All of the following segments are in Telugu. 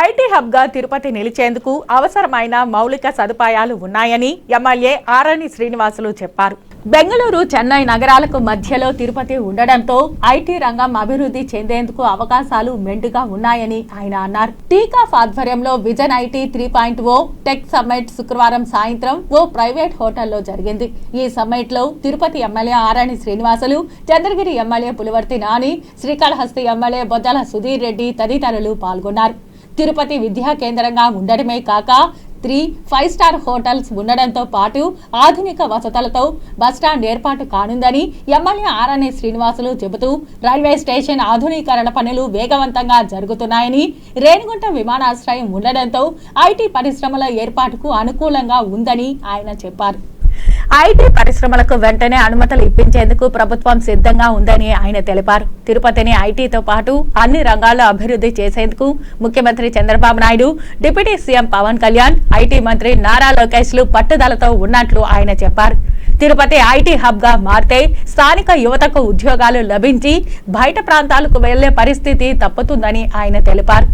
ఐటీ హబ్గా తిరుపతి నిలిచేందుకు అవసరమైన మౌలిక సదుపాయాలు ఉన్నాయని ఎమ్మెల్యే ఆరణి శ్రీనివాసులు చెప్పారు. బెంగళూరు చెన్నై నగరాలకు మధ్యలో తిరుపతి ఉండడంతో ఐటీ రంగం అభివృద్ధి చెందేందుకు అవకాశాలు మెండుగా ఉన్నాయని ఆయన అన్నారు. టీకాఫ్ ఆధ్వర్యంలో vision IT three point O tech summit శుక్రవారం సాయంత్రం ఓ ప్రైవేట్ హోటల్లో జరిగింది. ఈ సమ్మిట్లో Tirupati MLA Arani Srinivasulu Chandragiri MLA Pulivarthi Nani Srikalahasti MLA Bojjala Sudhir Reddy తదితరులు పాల్గొన్నారు. తిరుపతి విద్యా కేంద్రంగా ఉండడమే కాక త్రీ ఫైవ్ స్టార్ హోటల్స్ ఉండడంతో పాటు ఆధునిక వసతులతో బస్టాండ్ ఏర్పాటు కానుందని ఎమ్మెల్యే ఆర్ఎన్ఏ శ్రీనివాసులు చెబుతూ రైల్వే స్టేషన్ ఆధునీకరణ పనులు వేగవంతంగా జరుగుతున్నాయని రేణిగుంట విమానాశ్రయం ఉండడంతో ఐటీ పరిశ్రమల ఏర్పాటుకు అనుకూలంగా ఉందని ఆయన చెప్పారు. ఐటీ పరిశ్రమలకు వెంటనే అనుమతులు ఇప్పించేందుకు ప్రభుత్వం సిద్ధంగా ఉందని ఆయన తెలిపారు. తిరుపతిని ఐటీతో పాటు అన్ని రంగాల్లో అభివృద్ధి చేసేందుకు ముఖ్యమంత్రి Chandrababu Naidu deputy CM Pawan Kalyan IT మంత్రి నారా లోకేష్లు పట్టుదలతో ఉన్నట్లు ఆయన చెప్పారు. తిరుపతి ఐటీ హబ్గా మారితే స్థానిక యువతకు ఉద్యోగాలు లభించి బయట ప్రాంతాలకు వెళ్ళే పరిస్థితి తప్పుతుందని ఆయన తెలిపారు.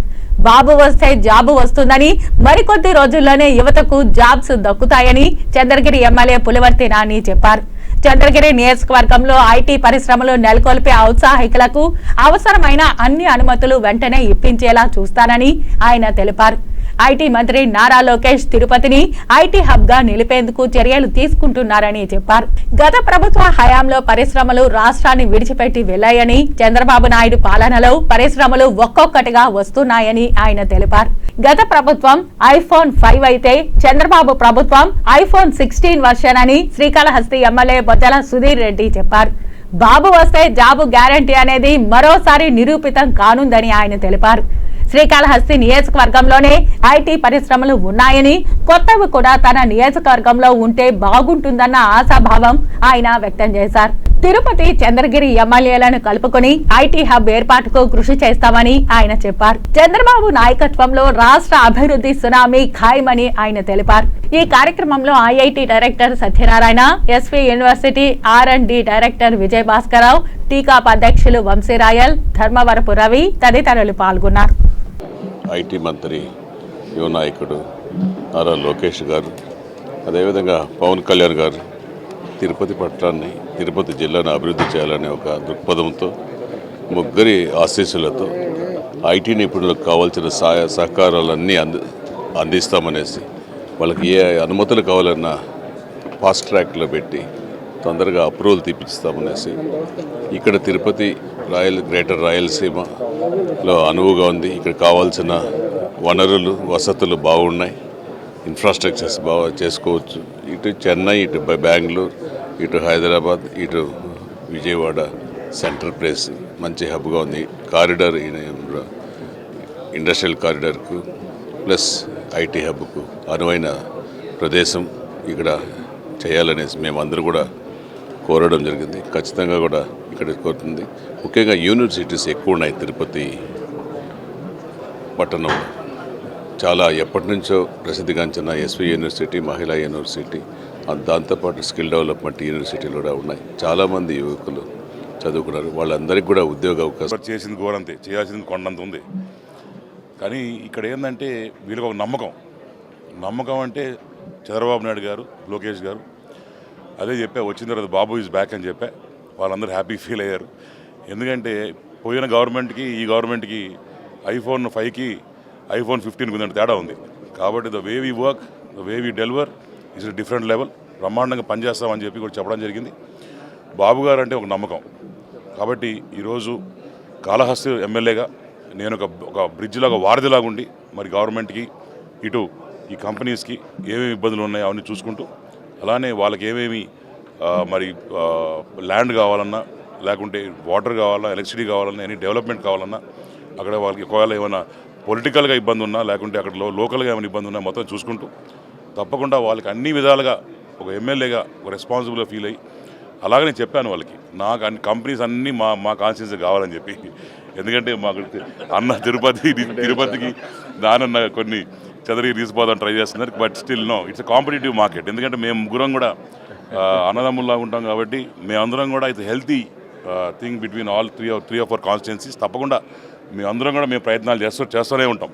బాబు వస్తే జాబు వస్తుందని మరికొద్ది రోజుల్లోనే యువతకు జాబ్స్ దక్కుతాయని చంద్రగిరి ఎమ్మెల్యే పులివర్తి నాని చెప్పారు. చంద్రగిరి నియోజకవర్గంలో ఐటీ పరిశ్రమలు నెలకొల్పే ఔత్సాహికులకు అవసరమైన అన్ని అనుమతులు వెంటనే ఇప్పించేలా చూస్తానని ఆయన తెలిపారు. ఐటీ మంత్రి నారా లోకేష్ తిరుపతిని ఐటీ హబ్గా నిలిపేందుకు చర్యలు తీసుకుంటున్నారని చెప్పారు. గత ప్రభుత్వ హయాంలో పరిశ్రమలు రాష్ట్రాన్ని విడిచిపెట్టి వెళ్ళాయని చంద్రబాబు నాయుడు పాలనలో పరిశ్రమలు ఒక్కొక్కటిగా వస్తున్నాయని ఆయన తెలిపారు. గత ప్రభుత్వం ఐఫోన్ ఫైవ్ అయితే చంద్రబాబు ప్రభుత్వం ఐఫోన్ సిక్స్టీన్ వర్షన్ అని శ్రీకాళహస్తి ఎమ్మెల్యే బొజ్జల సుధీర్ రెడ్డి చెప్పారు. బాబు వస్తే జాబు గ్యారంటీ అనేది మరోసారి నిరూపితం కానుందని ఆయన తెలిపారు. శ్రీకాళహస్తి నియోజకవర్గంలోనే ఐటీ పరిశ్రమలు ఉన్నాయని కొత్తవి కూడా తన నియోజకవర్గంలో ఉంటే బాగుంటుందన్న ఆశాభావం ఆయన వ్యక్తం చేశారు. తిరుపతి చంద్రగిరి ఎమ్మెల్యేలను కలుపుకుని ఐటీ హబ్ ఏర్పాటుకు కృషి చేస్తామని ఆయన చెప్పారు. చంద్రబాబు నాయకత్వంలో రాష్ట్ర అభివృద్ధి సునామీ ఖాయమని ఆయన తెలిపారు. ఈ కార్యక్రమంలో IIT director Satyanarayana SV university R and D director Vijay Bhaskararao టీకాప్ అధ్యక్షులు వంశీరాయల్ ధర్మవరపు రవి తదితరులు పాల్గొన్నారు. ఐటీ మంత్రి యువ నాయకుడు నారా లోకేష్ గారు అదేవిధంగా పవన్ కళ్యాణ్ గారు తిరుపతి పట్టణాన్ని తిరుపతి జిల్లాను అభివృద్ధి చేయాలనే ఒక దృక్పథంతో ముగ్గురి ఆశీస్సులతో ఐటీ నిపుణులకు కావాల్సిన సహాయ సహకారాలన్నీ అంది అందిస్తామనేసి వాళ్ళకి ఏ అనుమతులు కావాలన్నా ఫాస్ట్ ట్రాక్లో పెట్టి తొందరగా అప్రూవల్ తీపిస్తామనేసి ఇక్కడ తిరుపతి రాయల్ గ్రేటర్ రాయలసీమలో అనువుగా ఉంది. ఇక్కడ కావాల్సిన వనరులు వసతులు బాగున్నాయి. ఇన్ఫ్రాస్ట్రక్చర్స్ బాగా చేసుకోవచ్చు. ఇటు చెన్నై ఇటు బెంగళూరు ఇటు హైదరాబాద్ ఇటు విజయవాడ సెంట్రల్ ప్లేస్ మంచి హబ్గా ఉంది. కారిడార్ ఇండస్ట్రియల్ కారిడార్కు ప్లస్ ఐటీ హబ్కు అనువైన ప్రదేశం ఇక్కడ చేయాలనేసి మేమందరూ కూడా కోరడం జరిగింది. ఖచ్చితంగా కూడా ఇక్కడ కోరుతుంది. ముఖ్యంగా యూనివర్సిటీస్ ఎక్కువ ఉన్నాయి తిరుపతి పట్టణంలో. చాలా ఎప్పటి నుంచో ప్రసిద్ధిగాంచిన ఎస్వి యూనివర్సిటీ మహిళా యూనివర్సిటీ దాంతోపాటు స్కిల్ డెవలప్మెంట్ యూనివర్సిటీలు కూడా ఉన్నాయి. చాలామంది యువకులు చదువుకున్నారు. వాళ్ళందరికీ కూడా ఉద్యోగ అవకాశం చేసింది ఘోరంతే చేయాల్సింది కొండంత ఉంది. కానీ ఇక్కడ ఏంటంటే వీళ్ళకి ఒక నమ్మకం. నమ్మకం అంటే చంద్రబాబు నాయుడు గారు లోకేష్ గారు అదే చెప్పా వచ్చిన తర్వాత బాబు ఈజ్ బ్యాక్ అని చెప్పా. వాళ్ళందరూ హ్యాపీ ఫీల్ అయ్యారు. ఎందుకంటే పోయిన గవర్నమెంట్కి ఈ గవర్నమెంట్కి ఐఫోన్ ఫైవ్కి ఐఫోన్ ఫిఫ్టీన్కి ఉందంటే తేడా ఉంది. కాబట్టి the way we work the way we deliver is different level బ్రహ్మాండంగా పనిచేస్తామని చెప్పి కూడా చెప్పడం జరిగింది. బాబు గారు అంటే ఒక నమ్మకం. కాబట్టి ఈరోజు కాళహస్తి ఎమ్మెల్యేగా నేను ఒక ఒక బ్రిడ్జ్లో ఒక వారధిలాగుండి మరి గవర్నమెంట్కి ఇటు ఈ కంపెనీస్కి ఏమేమి ఇబ్బందులు ఉన్నాయో అవన్నీ చూసుకుంటూ అలానే వాళ్ళకి ఏమేమి మరి ల్యాండ్ కావాలన్నా లేకుంటే వాటర్ కావాలన్నా ఎలక్ట్రిసిటీ కావాలన్నా ఎనీ డెవలప్మెంట్ కావాలన్నా అక్కడ వాళ్ళకి ఒకవేళ ఏమైనా పొలిటికల్గా ఇబ్బంది ఉన్నా లేకుంటే అక్కడ లో లోకల్గా ఏమైనా ఇబ్బంది ఉన్నా మొత్తం చూసుకుంటూ తప్పకుండా వాళ్ళకి అన్ని విధాలుగా ఒక ఎమ్మెల్యేగా ఒక రెస్పాన్సిబుల్గా ఫీల్ అయ్యి అలాగే నేను చెప్పాను వాళ్ళకి నాకు అన్ని కంపెనీస్ అన్నీ మా మా కాన్స్టిట్యూన్సీ కావాలని చెప్పి. ఎందుకంటే మాకు అన్న తిరుపతి తిరుపతికి దానన్న కొన్ని చదరికి తీసిపోదాం ట్రై చేస్తున్నారు but still no it's competitive market ఎందుకంటే మేము ముగ్గురం కూడా అన్నదమ్ముల్లా ఉంటాం కాబట్టి మేమందరం కూడా ఇది healthy thing between all three three of our constituencies తప్పకుండా మేమందరం కూడా మేము ప్రయత్నాలు చేస్తూ చేస్తూనే ఉంటాం.